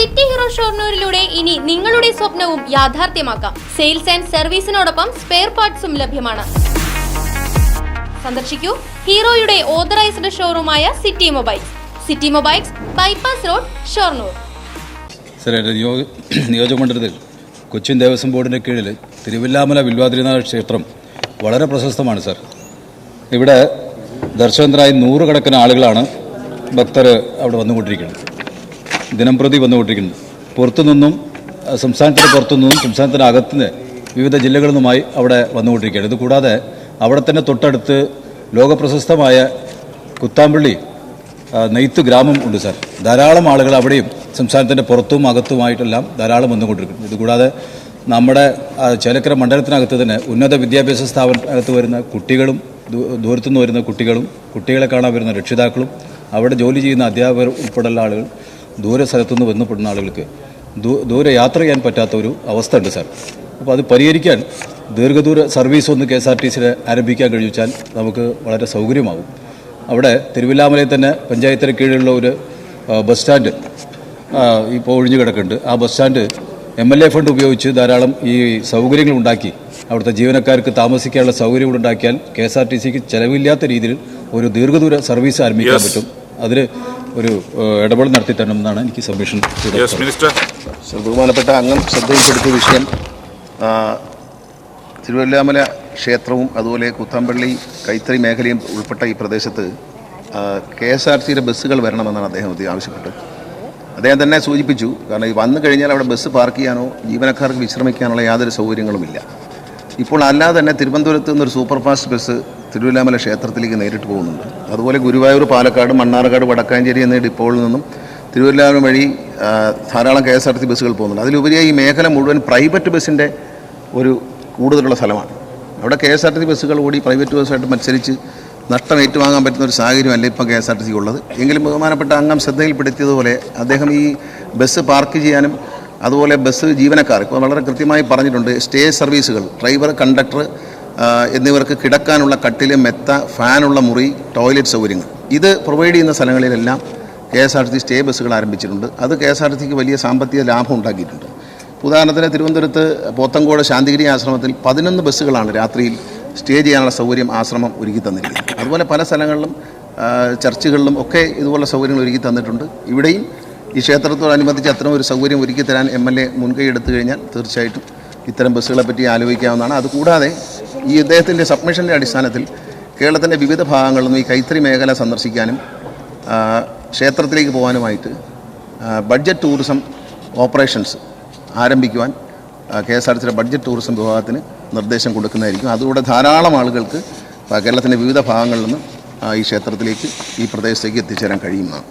City hero ഷോർണൂരിലൂടെ ഇനി നിങ്ങളുടെ സ്വപ്നവും യാഥാർത്ഥ്യമാക്കാം. സെയിൽസ് ആൻഡ് സർവീസിനോടൊപ്പം സ്പെയർ പാർട്സും ലഭ്യമാണ്. സന്ദർശിക്കൂ ഹീറോയുടെ authorised ഷോറൂമായ city mobiles. City mobiles bypass road Shoranur. Sir എന്റെ നിയോ നിയോജകമണ്ഡലത്തിൽ കൊച്ചിൻ ദേവസ്വം ബോർഡിന്റെ കീഴിൽ തിരുവില്ലാമല വില്വാതിരിനാഥ ക്ഷേത്രം വളരെ പ്രശസ്തമാണ് സാർ. ഇവിടെ ദർശനത്തിനായി നൂറുകണക്കിന് ആളുകളാണ് ഭക്തർ അവിടെ വന്നുകൊണ്ടിരിക്കുന്നത്. ദിനം പ്രതി വന്നുകൊണ്ടിരിക്കുന്നത് പുറത്തുനിന്നും നിന്നും സംസ്ഥാനത്തിന് പുറത്തുനിന്നും സംസ്ഥാനത്തിന് അകത്തുനിന്ന് വിവിധ ജില്ലകളിൽ നിന്നുമായി അവിടെ വന്നുകൊണ്ടിരിക്കുകയാണ്. ഇത് കൂടാതെ അവിടെ തന്നെ തൊട്ടടുത്ത് ലോകപ്രശസ്തമായ കുത്താമ്പള്ളി നെയ്ത്ത് ഗ്രാമം ഉണ്ട് സാർ. ധാരാളം ആളുകൾ അവിടെയും സംസ്ഥാനത്തിന്റെ പുറത്തും അകത്തുമായിട്ടെല്ലാം ധാരാളം വന്നുകൊണ്ടിരിക്കുന്നു. ഇതുകൂടാതെ നമ്മുടെ ചേലക്കര മണ്ഡലത്തിനകത്ത് തന്നെ ഉന്നത വിദ്യാഭ്യാസ സ്ഥാപനത്തിനകത്ത് വരുന്ന കുട്ടികളും ദൂരത്തുനിന്ന് വരുന്ന കുട്ടികളും കുട്ടികളെ കാണാൻ വരുന്ന രക്ഷിതാക്കളും അവിടെ ജോലി ചെയ്യുന്ന അധ്യാപകർ ഉൾപ്പെടെയുള്ള ആളുകൾ ദൂര സ്ഥലത്തുനിന്ന് ബന്ധപ്പെടുന്ന ആളുകൾക്ക് ദൂരെ യാത്ര ചെയ്യാൻ പറ്റാത്ത ഒരു അവസ്ഥ ഉണ്ട് സാർ. അപ്പോൾ അത് പരിഹരിക്കാൻ ദീർഘദൂര സർവീസ് ഒന്ന് കെ എസ് ആർ ടി സിയിൽ ആരംഭിക്കാൻ കഴിച്ചാൽ നമുക്ക് വളരെ സൗകര്യമാകും. അവിടെ തിരുവില്ലാമലയിൽ തന്നെ പഞ്ചായത്തിന് കീഴിലുള്ള ഒരു ബസ് സ്റ്റാൻഡ് ഇപ്പോൾ ഒഴിഞ്ഞു കിടക്കുന്നുണ്ട്. ആ bus stand M L A fund ഉപയോഗിച്ച് ധാരാളം ഈ സൗകര്യങ്ങൾ ഉണ്ടാക്കി അവിടുത്തെ ജീവനക്കാർക്ക് താമസിക്കാനുള്ള സൗകര്യങ്ങൾ ഉണ്ടാക്കിയാൽ കെ എസ് ആർ ടി സിക്ക് ചെലവില്ലാത്ത രീതിയിൽ ഒരു ദീർഘദൂര സർവീസ് ആരംഭിക്കാൻ പറ്റും. അതിൽ ഒരു ഇടപെടൽ നടത്തി തരണമെന്നാണ് എനിക്ക് സബ്മിഷൻ മിനിസ്റ്റർ ബഹുമാനപ്പെട്ട അംഗം ശ്രദ്ധയിൽപ്പെടുത്തിയ വിഷയം തിരുവല്ലാമല ക്ഷേത്രവും അതുപോലെ കുത്താമ്പള്ളി കൈത്തറി മേഖലയും ഉൾപ്പെട്ട ഈ പ്രദേശത്ത് കെ എസ് ആർ സിയുടെ ബസ്സുകൾ വരണമെന്നാണ് അദ്ദേഹം ആവശ്യപ്പെട്ടത്. അദ്ദേഹം തന്നെ സൂചിപ്പിച്ചു കാരണം ഈ വന്നു കഴിഞ്ഞാൽ അവിടെ ബസ് പാർക്ക് ചെയ്യാനോ ജീവനക്കാർക്ക് വിശ്രമിക്കാനുള്ള യാതൊരു സൗകര്യങ്ങളുമില്ല. ഇപ്പോൾ അല്ലാതെ തന്നെ തിരുവനന്തപുരത്ത് നിന്നൊരു സൂപ്പർ ഫാസ്റ്റ് ബസ് തിരുവല്ലാമല ക്ഷേത്രത്തിലേക്ക് നേരിട്ട് പോകുന്നുണ്ട്. അതുപോലെ ഗുരുവായൂർ പാലക്കാട് മണ്ണാർക്കാട് വടക്കാഞ്ചേരി എന്നീ ഡിപ്പോകളിൽ നിന്നും തിരുവല്ലാമല വഴി ധാരാളം കെ എസ് ആർ ടി ബസ്സുകൾ പോകുന്നുണ്ട്. അതിലുപരിയായി ഈ മേഖല മുഴുവൻ പ്രൈവറ്റ് ബസ്സിന്റെ ഒരു കൂടുതലുള്ള സ്ഥലമാണ്. അവിടെ കെ എസ് ആർ ടി ബസ്സുകൾ ഓടി പ്രൈവറ്റ് ബസ്സുമായിട്ട് മത്സരിച്ച് നഷ്ടം ഏറ്റുവാങ്ങാൻ പറ്റുന്ന ഒരു സാഹചര്യമല്ല ഇപ്പം K S R T C ഉള്ളത്. എങ്കിലും ബഹുമാനപ്പെട്ട അംഗം ശ്രദ്ധയിൽപ്പെടുത്തിയതുപോലെ അദ്ദേഹം ഈ ബസ് പാർക്ക് ചെയ്യാനും അതുപോലെ ബസ് ജീവനക്കാർ ഇപ്പോൾ വളരെ കൃത്യമായി പറഞ്ഞിട്ടുണ്ട് സ്റ്റേ സർവീസുകൾ ഡ്രൈവർ കണ്ടക്ടർ എന്നിവർക്ക് കിടക്കാനുള്ള കട്ടിൽ മെത്ത ഫാനുള്ള മുറി ടോയ്ലറ്റ് സൗകര്യങ്ങൾ. ഇത് പ്രൊവൈഡ് ചെയ്യുന്ന സ്ഥലങ്ങളിലെല്ലാം K S R T C stay ബസ്സുകൾ ആരംഭിച്ചിട്ടുണ്ട്. അത് കെ എസ് ആർ ടി സിക്ക് വലിയ സാമ്പത്തിക ലാഭം ഉണ്ടാക്കിയിട്ടുണ്ട്. ഉദാഹരണത്തിന് തിരുവനന്തപുരത്ത് പോത്തങ്കോട് ശാന്തിഗിരി ആശ്രമത്തിൽ പതിനൊന്ന് ബസ്സുകളാണ് രാത്രിയിൽ സ്റ്റേ ചെയ്യാനുള്ള സൗകര്യം ആശ്രമം ഒരുക്കി തന്നിരിക്കുന്നത്. അതുപോലെ പല സ്ഥലങ്ങളിലും ചർച്ചകളിലും ചർച്ചുകളിലും ഒക്കെ ഇതുപോലെ സൗകര്യങ്ങൾ ഒരുക്കി തന്നിട്ടുണ്ട്. ഇവിടെയും ഈ ക്ഷേത്രത്തോടനുബന്ധിച്ച് അത്തരം ഒരു സൗകര്യം ഒരുക്കി തരാൻ എം എൽ എ മുൻകൈ എടുത്തു കഴിഞ്ഞാൽ തീർച്ചയായിട്ടും ഇത്തരം ബസ്സുകളെ പറ്റി ആലോചിക്കാവുന്നതാണ്. അതുകൂടാതെ ഈ ഇദ്ദേഹത്തിന്റെ സബ്മിഷന്റെ അടിസ്ഥാനത്തിൽ കേരളത്തിന്റെ വിവിധ ഭാഗങ്ങളിൽ നിന്നും ഈ കൈത്തറി മേഖല സന്ദർശിക്കാനും ക്ഷേത്രത്തിലേക്ക് പോകാനുമായിട്ട് ബഡ്ജറ്റ് ടൂറിസം ഓപ്പറേഷൻസ് ആരംഭിക്കുവാൻ കെ എസ് ആർ സിയുടെ ബഡ്ജറ്റ് ടൂറിസം വിഭാഗത്തിന് നിർദ്ദേശം കൊടുക്കുന്നതായിരിക്കും. അതുകൂടെ ധാരാളം ആളുകൾക്ക് കേരളത്തിന്റെ വിവിധ ഭാഗങ്ങളിൽ നിന്നും ഈ ക്ഷേത്രത്തിലേക്ക് ഈ പ്രദേശത്തേക്ക് എത്തിച്ചേരാൻ കഴിയുന്നതാണ്.